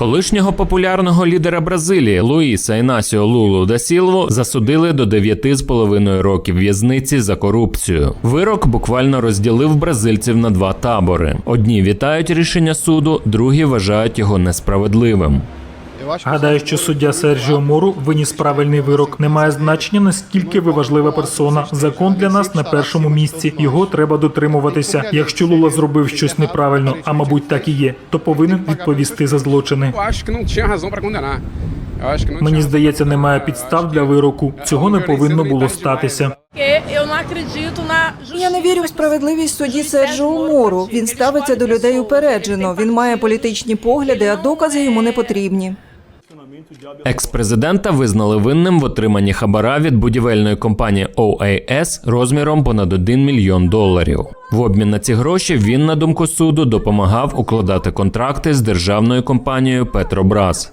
Колишнього популярного лідера Бразилії Луїса Інасіо Лулу да Сілву засудили до 9,5 років в'язниці за корупцію. Вирок буквально розділив бразильців на два табори: одні вітають рішення суду, другі вважають його несправедливим. Гадаю, що суддя Серджіо Мору виніс правильний вирок. Немає значення, наскільки ви важлива персона. Закон для нас на першому місці. Його треба дотримуватися. Якщо Лула зробив щось неправильно, а мабуть так і є, то повинен відповісти за злочини. Мені здається, немає підстав для вироку. Цього не повинно було статися. Я не вірю в справедливість судді Серджіо Мору. Він ставиться до людей упереджено. Він має політичні погляди, а докази йому не потрібні. Екс-президента визнали винним в отриманні хабара від будівельної компанії OAS розміром понад 1 мільйон доларів. В обмін на ці гроші він, на думку суду, допомагав укладати контракти з державною компанією Петробраз.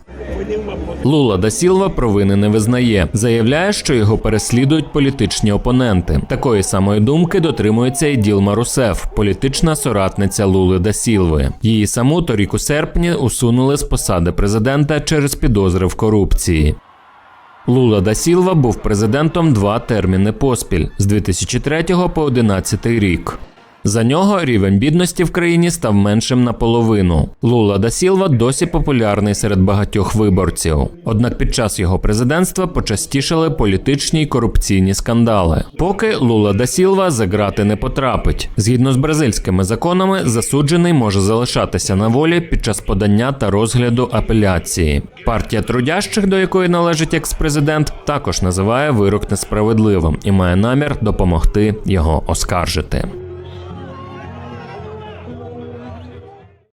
Лула да Сілва провини не визнає. Заявляє, що його переслідують політичні опоненти. Такої самої думки дотримується і Ділма Русеф, політична соратниця Лули да Сілви. Її саму торік у серпні усунули з посади президента через підозри в корупції. Лула да Сілва був президентом два терміни поспіль з 2003 по 2011 рік. За нього рівень бідності в країні став меншим наполовину. Лула да Сілва досі популярний серед багатьох виборців. Однак під час його президентства почастішали політичні й корупційні скандали. Поки Лула да Сілва за грати не потрапить. Згідно з бразильськими законами, засуджений може залишатися на волі під час подання та розгляду апеляції. Партія трудящих, до якої належить екс-президент, також називає вирок несправедливим і має намір допомогти його оскаржити.